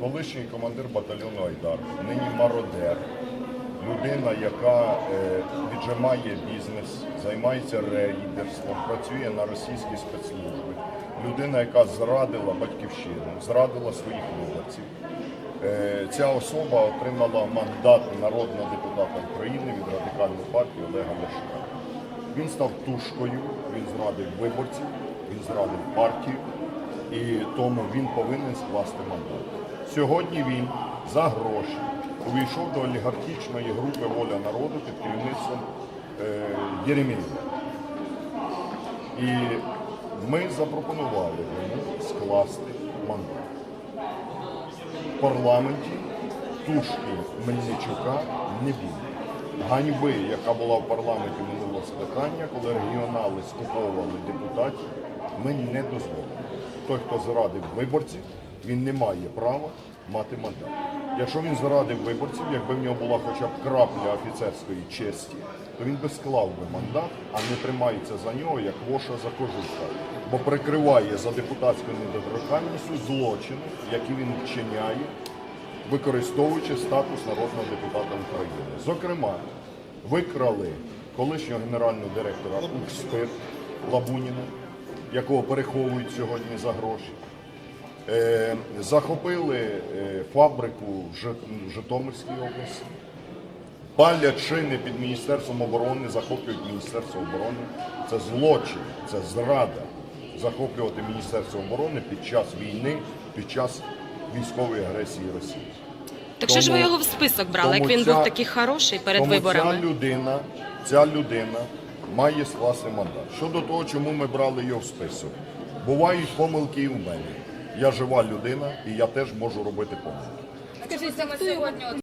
колишній командир батальйону Айдар, нині мародер, людина, яка е, віджимає бізнес, займається рейдерством, працює на російські спецслужби, людина, яка зрадила батьківщину, зрадила своїх виборців. Е, Ця особа отримала мандат народного депутата України від радикальної партії Олега Ляшка. Він став тушкою, він зрадив виборців, він зрадив партію, і тому він повинен скласти мандат. Сьогодні він за гроші увійшов до олігархічної групи Воля народу під керівництвом е, Єремєєва. І ми запропонували йому скласти мандат. В парламенті тушки Мельничука не буде. Ганьби, яка була в парламенті минулого скликання, коли регіонали скуповували депутатів, ми не дозволимо. Той, хто зрадив виборців, він не має права мати мандат. Якщо він зрадив виборців, якби в нього була хоча б крапля офіцерської честі, то він би склав би мандат, а не тримається за нього, як воша за кожуха. Бо прикриває за депутатською недоторканністю злочини, які він вчиняє використовуючи статус народного депутата України. Зокрема, викрали колишнього генерального директора Укрспирт Лабуніна, якого переховують сьогодні за гроші. Е, захопили е, фабрику в Житомирській області. Палять шини під Міністерством оборони, захоплюють Міністерство оборони. Це злочин, це зрада. Захоплювати Міністерство оборони під час війни, під час військової агресії Росії. Так що ж ви його в список брали, як він ця- був такий хороший перед Тому виборами? Ця людина, ця людина має скласти мандат. Щодо того, чому ми брали його в список, бувають помилки і в мене. Я жива людина, і я теж можу робити помилки. Скажіть, саме сьогодні